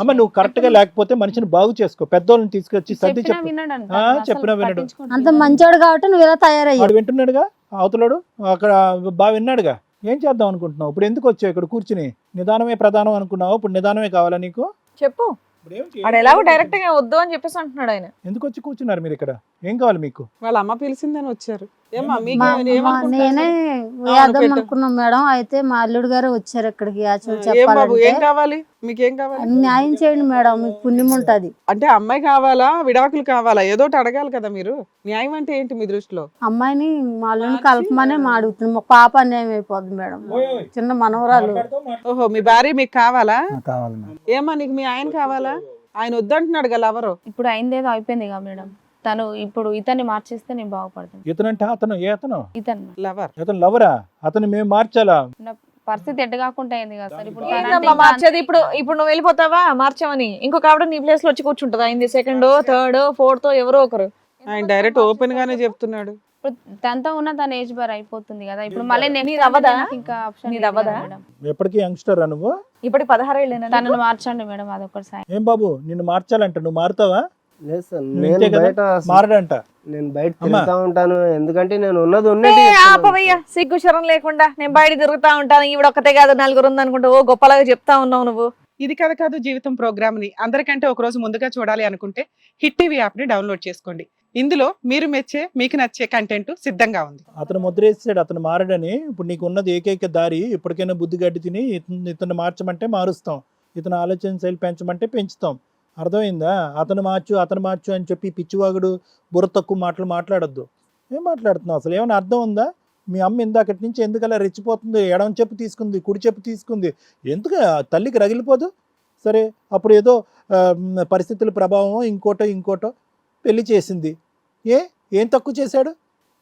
అమ్మ నువ్వు కరెక్ట్గా లేకపోతే మనిషిని బాగు చేసుకో. పెద్దోళ్ళని తీసుకొచ్చి సర్ది చెప్పినా చెప్పు. చెప్పినా వినడు. అంత మంచోడు కాబట్టి నువ్వు ఇలా తయారయ్యావు. వాడు వింటున్నాడుగా? అవతలాడు? అక్కడ బాగా విన్నాడుగా? ఏం చేద్దాం అనుకుంటున్నావు? ఇప్పుడు ఎందుకు వచ్చావు ఇక్కడ కూర్చుని? నిదానమే ప్రధానం అనుకున్నావు? ఇప్పుడు నిదానమే కావాలా నీకు? చెప్పు. ఎలాగో డైరెక్ట్గా వద్దు అని చెప్పేసి అంటున్నాడు ఆయన. ఎందుకు వచ్చి కూర్చున్నారు మీరు ఇక్కడ? ఏం కావాలి మీకు? వాళ్ళ అమ్మ పిలిచిందని వచ్చారు. ఏమ్మా మీకు మా- మా-? నేనే వేద్దాం పెట్టు. అనుకున్నాం మేడం. అయితే మా అల్లుడు గారు వచ్చారు ఇక్కడికి ఏం బాబు ఏం కావాలి? మీకేం కావాలి? న్యాయం చేయండి మేడం మీకు పుణ్యం ఉంటది. అంటే అమ్మాయి కావాలా? విడాకులు కావాలా? ఏదో ఒకటి అడగాలి కదా మీరు. న్యాయం అంటే ఏంటి మీ దృష్టిలో? అమ్మాయిని మా అల్లుడిని కలపమనే మా అడుగుతున్నాం. మా పాప అన్యాయం అయిపోద్ది మేడం. చిన్న మనవరాలు. ఓహో మీ భార్య మీకు కావాలా? కావాలి మేడం. ఏమ్మా నీకు మీ ఆయన కావాలా? ఆయన వద్దంటున్నాడు కదా ఎవరు? ఇప్పుడు అయిందేదో అయిపోయింది కదా మేడం. తను ఇప్పుడు ఇతన్ని మార్చేస్తే నేను బాగుపడతాను. ఇతనంటే అతను ఏ అతను? ఇతను. లవర్. ఇతను లవరా? అతను మేము మార్చాలా? నా పరిస్థితి ఎట్ట కాకుండా అయింది కదా సార్. ఇప్పుడు తనంటే ఏందమ్మా ఇంకా మార్చేది? ఇప్పుడు ఇప్పుడు నువ్వు వెళ్ళిపోతావా? మార్చామని ఇంకొక ఆవిడ నీ ప్లేస్లో వచ్చి కూర్చుంటుందా? అయింది సెకండ్ థర్డ్ ఫోర్త్ ఎవరో ఒకరు. ఆయన డైరెక్ట్ ఓపెన్ గానే చెప్తున్నాడు. ఇప్పుడు తనతో ఉన్న తన ఏజ్ బార్ అయిపోతుంది కదా. ఇప్పుడు మళ్ళీ నీది అవ్వదా? ఇంకా ఆప్షన్ నీది అవ్వదా? మేడం. ఎప్పటికీ యంగ్స్టర్ నువ్వు? ఇప్పటికి పదహారేళ్ళేనా నీకు? తనను మార్చండి మేడం అదొకటి సాయం ఏం బాబు నిన్ను మార్చాలంట. నువ్వు మారుతావా? లేదు సార్ నువ్వు నేను కదా? బయట మారడంట. నేను బయట అమ్మా. తిరుగుతా ఉంటాను. ఎందుకంటే నేను ఉన్నది. ఆపవయ్యా. సిగ్గు శరం లేకుండా నేను బయట తిరుగుతా ఉంటాను. ఈవిడ ఒక్కతే కాదు నలుగురు ఉందనుకుంటా. ఓ గొప్పలాగా చెప్తా ఉన్నావు నువ్వు. ఇది కథ కాదు జీవితం ప్రోగ్రామ్ని. అందరికంటే ఒక రోజు ముందుగా చూడాలి అనుకుంటే హిట్ టీవీ యాప్ని డౌన్లోడ్ చేసుకోండి. ఇందులో మీరు మెచ్చే మీకు నచ్చే కంటెంట్ సిద్ధంగా ఉంది. అతను ముద్రేసాడు అతను మారడని. ఇప్పుడు నీకు ఉన్నది ఏకైక దారి. ఇప్పటికైనా బుద్ధి గడ్డి తిని ఇతను మార్చమంటే మారుస్తాం. ఇతను ఆలోచన శైలి పెంచమంటే పెంచుతాం. అర్థమైందా? అతను మార్చు అతను మార్చు అని చెప్పి పిచ్చివాగుడు బుర్ర తక్కువ మాటలు మాట్లాడొద్దు. ఏం మాట్లాడుతున్నావు అసలు? ఏమైనా అర్థం ఉందా? మీ అమ్మ ఇందాకటి నుంచి ఎందుకలా రెచ్చిపోతుంది? ఎడమ చెప్పు తీసుకుంది కుడి చెప్పు తీసుకుంది. ఎందుకు? తల్లికి రగిలిపోదు? సరే అప్పుడు ఏదో పరిస్థితుల ప్రభావం ఇంకోటో ఇంకోటో పెళ్ళి చేసింది. ఏ? ఏం తక్కువ చేశాడు?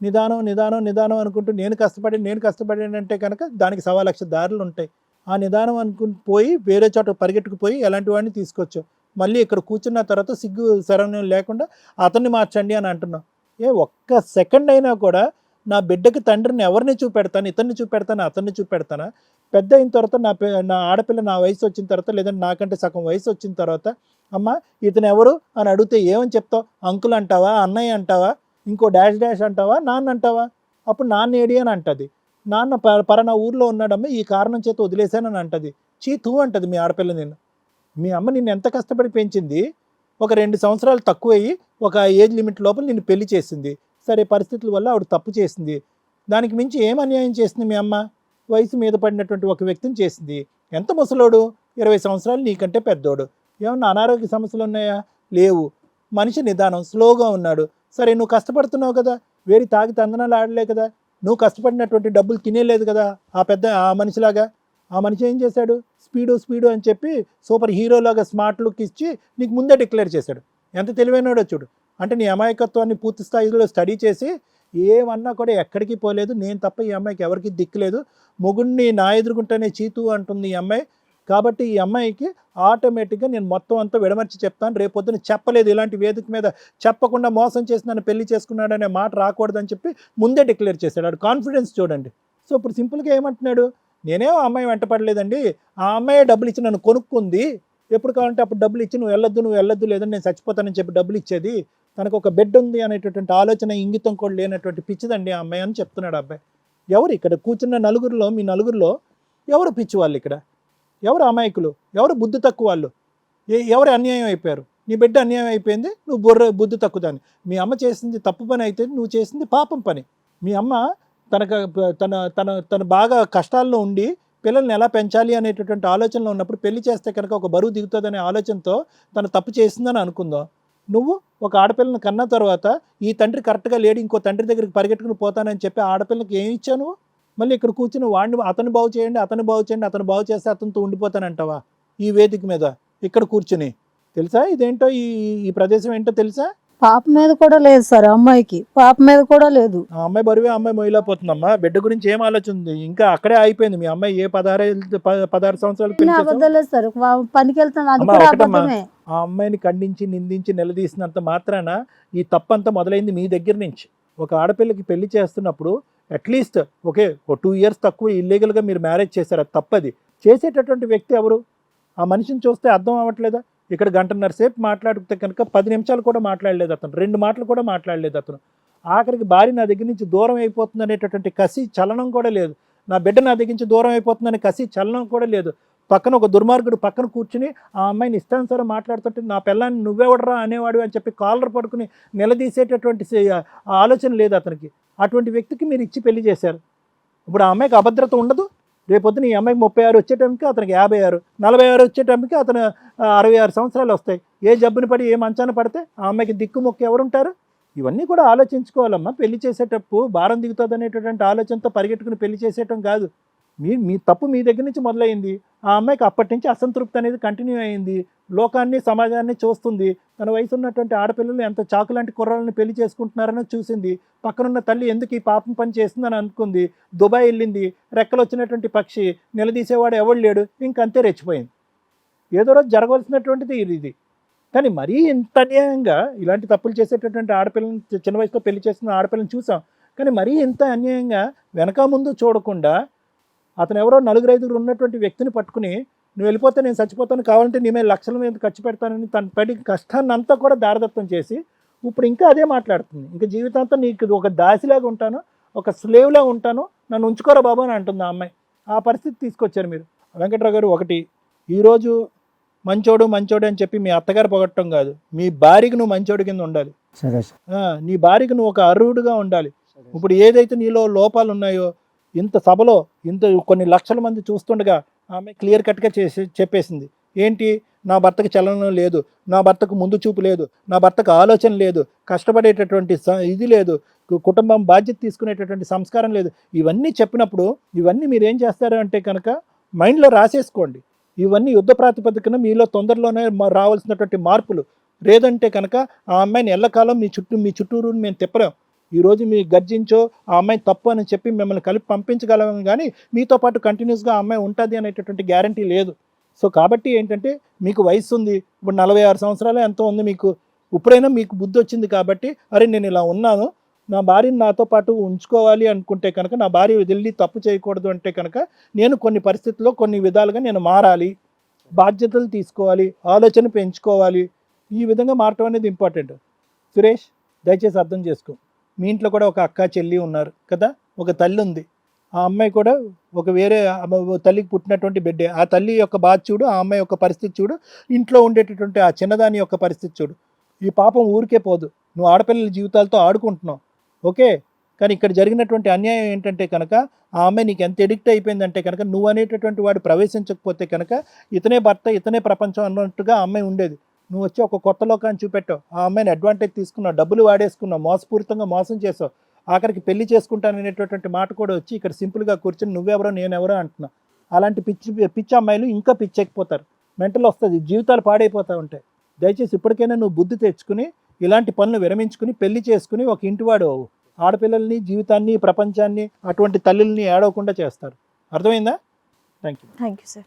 నిదానం నిదానం నిదానం అనుకుంటూ నేను కష్టపడి నేను కష్టపడానంటే కనుక దానికి సవా లక్ష దారులు ఉంటాయి ఆ నిదానం అనుకుని పోయి వేరే చోట పరిగెట్టుకుపోయి ఎలాంటి వాడిని తీసుకొచ్చావు? మళ్ళీ ఇక్కడ కూర్చున్న తర్వాత సిగ్గు శరణ్యం లేకుండా అతన్ని మార్చండి అని అంటున్నాం. ఏ ఒక్క సెకండ్ అయినా కూడా నా బిడ్డకి తండ్రిని ఎవరిని చూపెడతాను ఇతన్ని చూపెడతాను అతన్ని చూపెడతానా? పెద్ద అయిన తర్వాత నా నా ఆడపిల్ల నా వయసు వచ్చిన తర్వాత లేదంటే నాకంటే సగం వయసు వచ్చిన తర్వాత అమ్మ ఇతను ఎవరు? అని అడిగితే ఏమని చెప్తావు? అంకుల్ అంటావా? అన్నయ్య అంటావా? ఇంకో డాష్ డాష్ అంటావా? నాన్న అంటావా? అప్పుడు నాన్న ఏడి అని అంటది. నాన్న ప- పలానా ఊర్లో ఉన్నాడమ్మ ఈ కారణం చేత వదిలేశానని అంటది. చీ తూ అంటది మీ ఆడపిల్ల నేను మీ అమ్మ నిన్ను ఎంత కష్టపడి పెంచింది? ఒక రెండు సంవత్సరాలు తక్కువయ్యి ఒక ఏజ్ లిమిట్ లోపల నిన్ను పెళ్ళి చేసింది. సరే పరిస్థితుల వల్ల ఆవిడ తప్పు చేసింది. దానికి మించి ఏం అన్యాయం చేసింది మీ అమ్మ? వయసు మీద పడినటువంటి ఒక వ్యక్తిని చేసింది. ఎంత ముసలోడు? ఇరవై సంవత్సరాలు నీకంటే పెద్దోడు. ఏమన్నా అనారోగ్య సమస్యలు ఉన్నాయా? లేవు. మనిషి నిదానం స్లోగా ఉన్నాడు. సరే నువ్వు కష్టపడుతున్నావు కదా? వేడి తాగి తందనాలు ఆడలే కదా? నువ్వు కష్టపడినటువంటి డబ్బులు తినేలేదు కదా? ఆ పెద్ద ఆ మనిషిలాగా? ఆ మనిషి ఏం చేశాడు? స్పీడు స్పీడు అని చెప్పి సూపర్ హీరోలాగా స్మార్ట్ లుక్ ఇచ్చి నీకు ముందే డిక్లేర్ చేశాడు. ఎంత తెలివైనడో చూడు. అంటే నీ అమాయకత్వాన్ని పూర్తి స్థాయిలో స్టడీ చేసి ఏమన్నా కూడా ఎక్కడికి పోలేదు. నేను తప్ప ఈ అమ్మాయికి ఎవరికి దిక్కులేదు మొగుడిని నా ఎదుర్కొంటేనే చీతు అంటుంది ఈ అమ్మాయి. కాబట్టి ఈ అమ్మాయికి ఆటోమేటిక్గా నేను మొత్తం అంతా విడమర్చి చెప్తాను. రేపొద్దున చెప్పలేదు. ఇలాంటి వేదిక మీద చెప్పకుండా మోసం చేసి నన్ను పెళ్ళి అనే మాట రాకూడదని చెప్పి ముందే డిక్లేర్ చేశాడు. ఆడు కాన్ఫిడెన్స్ చూడండి. సో ఇప్పుడు సింపుల్గా ఏమంటున్నాడు? నేనేం ఆ అమ్మాయి వెంటపడలేదండి ఆ అమ్మాయి డబ్బులు ఇచ్చి నన్ను కొనుక్కుంది. ఎప్పుడు కావాలంటే అప్పుడు డబ్బులు ఇచ్చి నువ్వు వెళ్ళొద్దు నువ్వు వెళ్ళొద్దు లేదని నేను చచ్చిపోతానని చెప్పి డబ్బులు ఇచ్చేది. తనకు ఒక బెడ్ ఉంది అనేటటువంటి ఆలోచన ఇంగితం కూడా లేనటువంటి పిచ్చిదండి ఆ అమ్మాయి అని చెప్తున్నాడు అబ్బాయి. ఎవరు ఇక్కడ కూర్చున్న నలుగురిలో మీ నలుగురిలో ఎవరు పిచ్చి వాళ్ళు ఇక్కడ? ఎవరు అమాయకులు? ఎవరు బుద్ధి తక్కువ వాళ్ళు? ఏ- ఎవరు అన్యాయం అయిపోయారు? నీ బిడ్డ అన్యాయం అయిపోయింది నువ్వు బుర్ర బుద్ధి తక్కువదాన్ని మీ అమ్మ చేసింది తప్పు పని అయితే నువ్వు చేసింది పాపం పని. మీ అమ్మ తనకు తన తన తను బాగా కష్టాల్లో ఉండి పిల్లల్ని ఎలా పెంచాలి అనేటటువంటి ఆలోచనలో ఉన్నప్పుడు పెళ్ళి చేస్తే కనుక ఒక బరువు దిగుతుందనే ఆలోచనతో తను తప్పు చేసిందని అనుకుందాం. నువ్వు ఒక ఆడపిల్లని కన్న తర్వాత ఈ తండ్రి కరెక్ట్గా లేడు ఇంకో తండ్రి దగ్గరికి పరిగెట్టుకుని పోతానని చెప్పి ఆడపిల్లకి ఏమి ఇచ్చావు మళ్ళీ ఇక్కడ కూర్చుని వాడిని అతను బాగు చేయండి అతను బాగు చేయండి అతను బాగు చేస్తే అతనితో ఉండిపోతానంటావా? ఈ వేదిక మీద ఇక్కడ కూర్చుని. తెలుసా ఇదేంటో ఈ ఈ ప్రదేశం ఏంటో తెలుసా? పాప మీద కూడా లేదు సార్ అమ్మాయికి. పాప మీద కూడా లేదు. ఆ అమ్మాయి బరువే అమ్మాయి మొయిలాపోతుందమ్మా బిడ్డ గురించి ఏం ఆలోచన ఉంది ఇంకా అక్కడే అయిపోయింది మీ అమ్మాయి ఏ పదహారు ప- పదహారు సంవత్సరాలు పెళ్ళి? అబద్ధాలే సార్. వా- పనికి వెళ్తాను అది అమ్మా, కూడా ఒకటమ్మా. అబద్ధమే. ఆ అమ్మాయిని ఖండించి నిందించి నిలదీసినంత మాత్రాన ఈ తప్పంతా మొదలైంది మీ దగ్గర నుంచి. ఒక ఆడపిల్లకి పెళ్ళి చేస్తున్నప్పుడు అట్లీస్ట్ ఓకే ఒక టూ ఇయర్స్ తక్కువ ఇల్లీగల్గా మీరు మ్యారేజ్ చేశారు. అది తప్పది. చేసేటటువంటి వ్యక్తి ఎవరు? ఆ మనిషిని చూస్తే అర్థం అవ్వట్లేదా? ఇక్కడ గంటన్నర సేపు మాట్లాడితే కనుక పది నిమిషాలు కూడా మాట్లాడలేదు అతను. రెండు మాటలు కూడా మాట్లాడలేదు అతను. ఆఖరికి భార్య నా దగ్గర నుంచి దూరం అయిపోతుంది అనేటటువంటి కసి చలనం కూడా లేదు. నా బిడ్డ నా దగ్గర నుంచి దూరం అయిపోతుందనే కసి చలనం కూడా లేదు. పక్కన ఒక దుర్మార్గుడు పక్కన కూర్చుని ఆ అమ్మాయిని ఇష్టానుసారం మాట్లాడుతుంటే నా పిల్లాన్ని నువ్వెవడరా అనేవాడు అని చెప్పి కాలర్ పడుకుని నిలదీసేటటువంటి ఆలోచన లేదు అతనికి. అటువంటి వ్యక్తికి మీరు ఇచ్చి పెళ్ళి చేశారు. ఇప్పుడు ఆ అమ్మాయికి అభద్రత ఉండదు? రేపొద్దున ఈ అమ్మాయికి ముప్పై ఆరు వచ్చేటంకి అతనికి యాభై ఆరు నలభై ఆరు వచ్చేటంకి అతను అరవై ఆరు సంవత్సరాలు వస్తాయి. ఏ జబ్బుని పడి ఏ మంచాన పడితే ఆ అమ్మాయికి దిక్కు మొక్కు ఎవరుంటారు? ఇవన్నీ కూడా ఆలోచించుకోవాలమ్మా. పెళ్ళి చేసేటప్పుడు భారం దిగుతుంది అనేటటువంటి ఆలోచనతో పరిగెట్టుకుని పెళ్ళి చేసేయటం కాదు. మీ మీ తప్పు మీ దగ్గర నుంచి మొదలైంది. ఆ అమ్మాయికి అప్పటి నుంచి అసంతృప్తి అనేది కంటిన్యూ అయింది. లోకాన్ని సమాజాన్ని చూస్తుంది. తన వయసు ఉన్నటువంటి ఆడపిల్లలు ఎంత చాకు లాంటి కుర్రాళ్ళని పెళ్ళి చేసుకుంటున్నారని చూసింది. పక్కనున్న తల్లి ఎందుకు ఈ పాపం పని చేస్తుందని అనుకుంది. దుబాయ్ వెళ్ళింది. రెక్కలు వచ్చినటువంటి పక్షి. నిలదీసేవాడు ఎవడు లేడు. ఇంకంతే రెచ్చిపోయింది. ఏదో రోజు జరగవలసినటువంటిది ఇది ఇది. కానీ మరీ ఇంత అన్యాయంగా ఇలాంటి తప్పులు చేసేటటువంటి ఆడపిల్లని చిన్న వయసులో పెళ్ళి చేస్తున్న ఆడపిల్లని చూసాం. కానీ మరీ ఇంత అన్యాయంగా వెనక ముందు చూడకుండా అతను ఎవరో నలుగురు ఐదుగురు ఉన్నటువంటి వ్యక్తిని పట్టుకుని నువ్వు వెళ్ళిపోతే నేను చచ్చిపోతాను కావాలంటే నీ మీద లక్షల మీద ఖర్చు పెడతానని తన పడి కష్టాన్ని అంతా కూడా దారదత్తం చేసి ఇప్పుడు ఇంకా అదే మాట్లాడుతుంది. ఇంకా జీవితాంతం నీకు ఒక దాసిలాగా ఉంటాను ఒక స్లేవ్లా ఉంటాను నన్ను ఉంచుకోరా బాబు అని అంటుంది ఆ అమ్మాయి. ఆ పరిస్థితి తీసుకొచ్చారు మీరు. వెంకట్రావు గారు ఒకటి ఈరోజు మంచోడు మంచోడు అని చెప్పి మీ అత్తగారు పొగట్టడం కాదు. మీ భార్యకి నువ్వు మంచోడు కింద ఉండాలి. నీ భార్యకి నువ్వు ఒక అర్హుడుగా ఉండాలి. ఇప్పుడు ఏదైతే నీలో లోపాలు ఉన్నాయో ఇంత సభలో ఇంత కొన్ని లక్షల మంది చూస్తుండగా ఆమె క్లియర్ కట్గా చేసి చెప్పేసింది. ఏంటి? నా భర్తకు చలనం లేదు. నా భర్తకు ముందు చూపు లేదు. నా భర్తకు ఆలోచన లేదు. కష్టపడేటటువంటి స- ఇది లేదు. కుటుంబం బాధ్యత తీసుకునేటటువంటి సంస్కారం లేదు. ఇవన్నీ చెప్పినప్పుడు ఇవన్నీ మీరు ఏం చేస్తారు అంటే కనుక మైండ్లో రాసేసుకోండి. ఇవన్నీ యుద్ధ ప్రాతిపదికన మీలో తొందరలోనే మ- రావాల్సినటువంటి మార్పులు. లేదంటే కనుక ఆ అమ్మాయిని ఎల్లకాలం మీ చుట్టూ మీ చుట్టూరు మేము తిప్పలేం. ఈరోజు మీ గర్జించో ఆ అమ్మాయి తప్పు అని చెప్పి మిమ్మల్ని కలిపి పంపించగలం కానీ మీతో పాటు కంటిన్యూస్గా ఆ అమ్మాయి ఉంటుంది అనేటటువంటి గ్యారంటీ లేదు. సో కాబట్టి ఏంటంటే మీకు వయసు ఉంది. ఇప్పుడు నలభై ఆరు సంవత్సరాలు ఎంతో ఉంది మీకు. ఇప్పుడైనా మీకు బుద్ధి వచ్చింది కాబట్టి అరే నేను ఇలా ఉన్నాను నా భార్యని నాతో పాటు ఉంచుకోవాలి అనుకుంటే కనుక నా భార్య వదిలి తప్పు చేయకూడదు అంటే కనుక నేను కొన్ని పరిస్థితుల్లో కొన్ని విధాలుగా నేను మారాలి. బాధ్యతలు తీసుకోవాలి ఆలోచన పెంచుకోవాలి. ఈ విధంగా మారటం అనేది ఇంపార్టెంట్ సురేష్ దయచేసి అర్థం చేసుకో. మీ ఇంట్లో కూడా ఒక అక్క చెల్లి ఉన్నారు కదా? ఒక తల్లి ఉంది. ఆ అమ్మాయి కూడా ఒక వేరే అమ్మ- తల్లికి పుట్టినటువంటి బిడ్డే. ఆ తల్లి యొక్క బాధ చూడు ఆ అమ్మాయి యొక్క పరిస్థితి చూడు ఇంట్లో ఉండేటటువంటి ఆ చిన్నదాని యొక్క పరిస్థితి చూడు. ఈ పాపం ఊరికే పోదు. నువ్వు ఆడపిల్లల జీవితాలతో ఆడుకుంటున్నావు. ఓకే? కానీ ఇక్కడ జరిగినటువంటి అన్యాయం ఏంటంటే కనుక ఆ అమ్మాయి నీకు ఎంత ఎడిక్ట్ అయిపోయిందంటే కనుక నువ్వు అనేటటువంటి వాడు ప్రవేశించకపోతే కనుక ఇతనే భర్త ఇతనే ప్రపంచం అన్నట్టుగా ఆ అమ్మాయి ఉండేది. నువ్వు వచ్చి ఒక కొత్త లోకాన్ని చూపెట్టావు. ఆ అమ్మాయిని అడ్వాంటేజ్ తీసుకున్నావు. డబ్బులు వాడేసుకున్నావు. మోసపూరితంగా మోసం చేసావు. ఆఖరికి పెళ్ళి చేసుకుంటాననేటటువంటి మాట కూడా వచ్చి ఇక్కడ సింపుల్గా కూర్చొని నువ్వెవరో నేనెవరో అంటున్నా అలాంటి పిచ్చి పిచ్చి అమ్మాయిలు ఇంకా పిచ్చెక్కిపోతారు. మెంటల్ వస్తుంది. జీవితాలు పాడైపోతూ ఉంటాయి. దయచేసి ఇప్పటికైనా నువ్వు బుద్ధి తెచ్చుకుని ఇలాంటి పనులు విరమించుకుని పెళ్ళి చేసుకుని ఒక ఇంటివాడు అవు ఆడపిల్లల్ని జీవితాన్ని ప్రపంచాన్ని అటువంటి తల్లుల్ని ఏడవకుండా చేస్తారు. అర్థమైందా? Thank you thank you sir